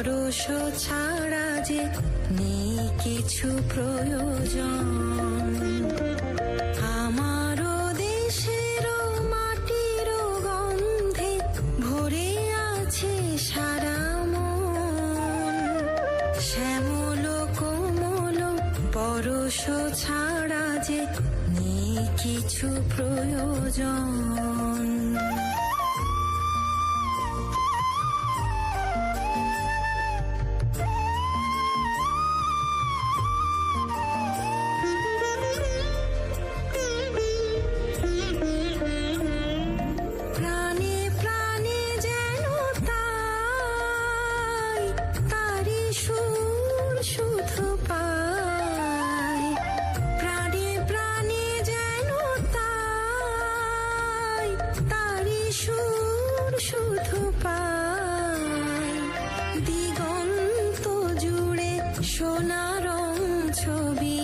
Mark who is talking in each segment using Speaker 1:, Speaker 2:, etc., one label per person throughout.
Speaker 1: পরশ ছাড়া যে নেই কিছু প্রয়োজন। আমারও গন্ধে ভরে আছে সারা শ্যামল ছাড়া যে নেই কিছু প্রয়োজন। সোনার ছবি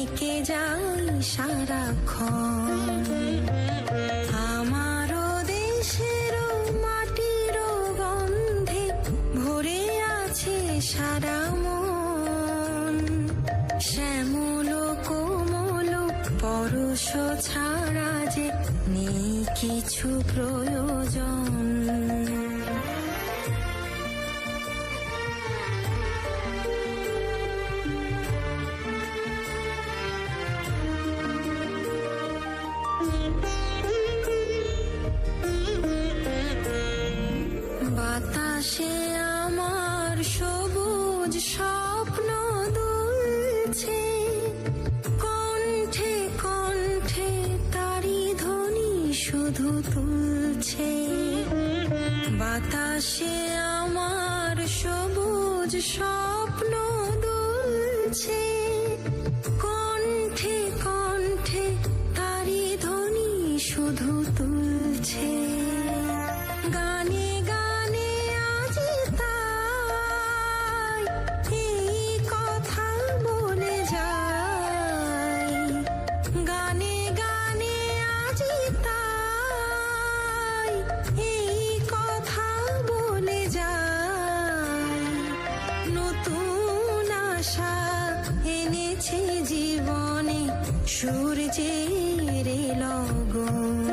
Speaker 1: এঁকে যাই সারাক্ষণ। আমারও দেশেরও মাটিরও গন্ধে ভরে আছে সারা মন। শ্যামল পরশ ছাড়া যে নেই কিছু প্রয়োজন। শুধু তুলছে বাতাসে আমার সবুজ স্বপ্ন দুলছে। কণ্ঠে কণ্ঠে তারি ধ্বনি শুধু তুলছে। সূর্যের লগন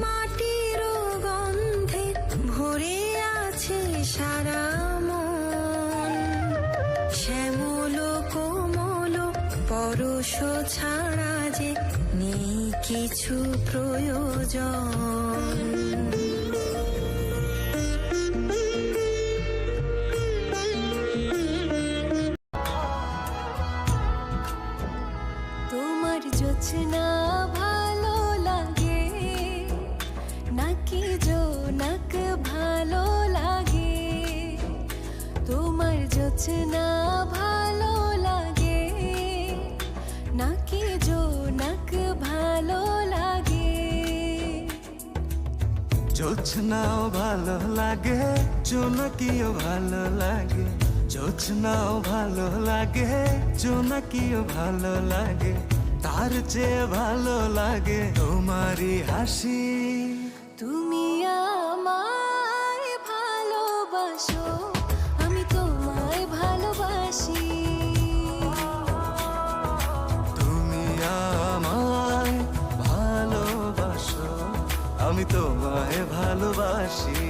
Speaker 1: মাটিরও গন্ধে ভরে আছে সারা মন। শ্যামল পরশ ছাড়া যে নেই কিছু প্রয়োজন।
Speaker 2: জোনাক ভালো লাগে, তোমার জোছনা ভালো লাগে, নাকি জোনাক ভালো লাগে?
Speaker 3: জোছনাও ভালো লাগে, জোনাকিও ভালো লাগে, জোছনাও ভালো লাগে, জোনাকিও ভালো লাগে, তার চেয়ে ভালো লাগে তোমারই হাসি।
Speaker 2: তোমায় ভালোবাসি।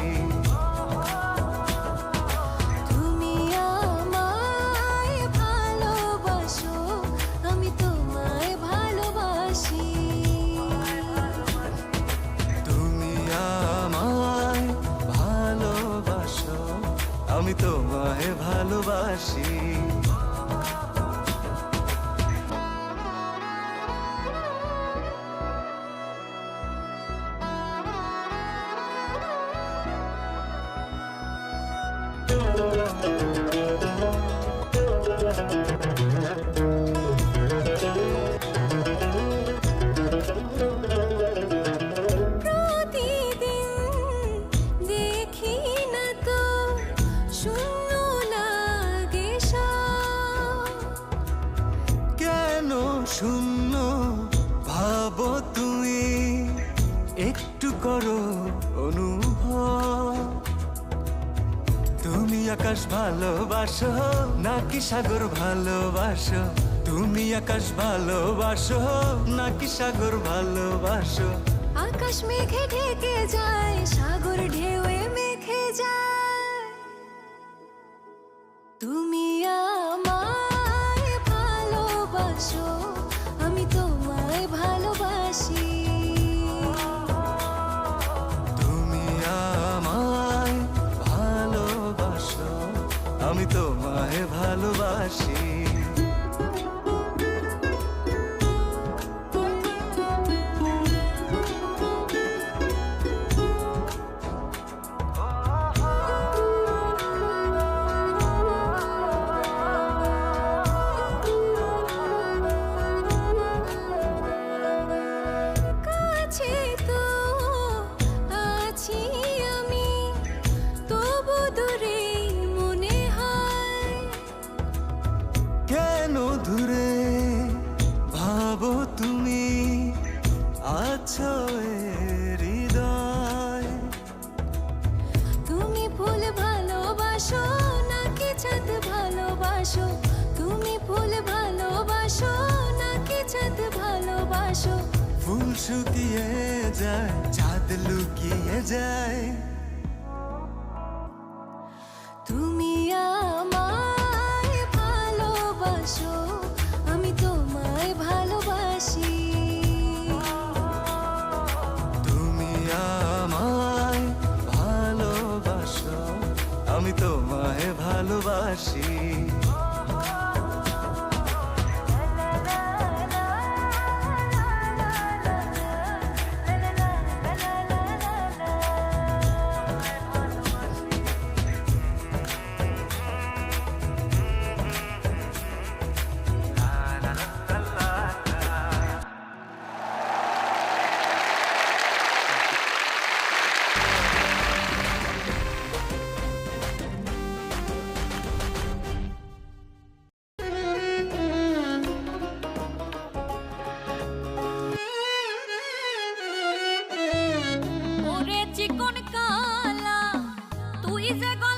Speaker 3: ভালোবাসো? নাকি সাগর ভালোবাসো? তুমি আকাশ ভালোবাসো? নাকি সাগর ভালোবাসো?
Speaker 2: আকাশ মেঘে ঢেকে যায়, সাগর ঢেউয়ে আমি তোমায় ভালোবাসি।
Speaker 3: ভালোবাসো। তুমি
Speaker 2: ফুল ভালোবাসো নাকি চাঁদ ভালোবাসো? ফুল
Speaker 3: শুকিয়ে যায় চাঁদ লুকিয়ে যায়।
Speaker 2: if you're gonna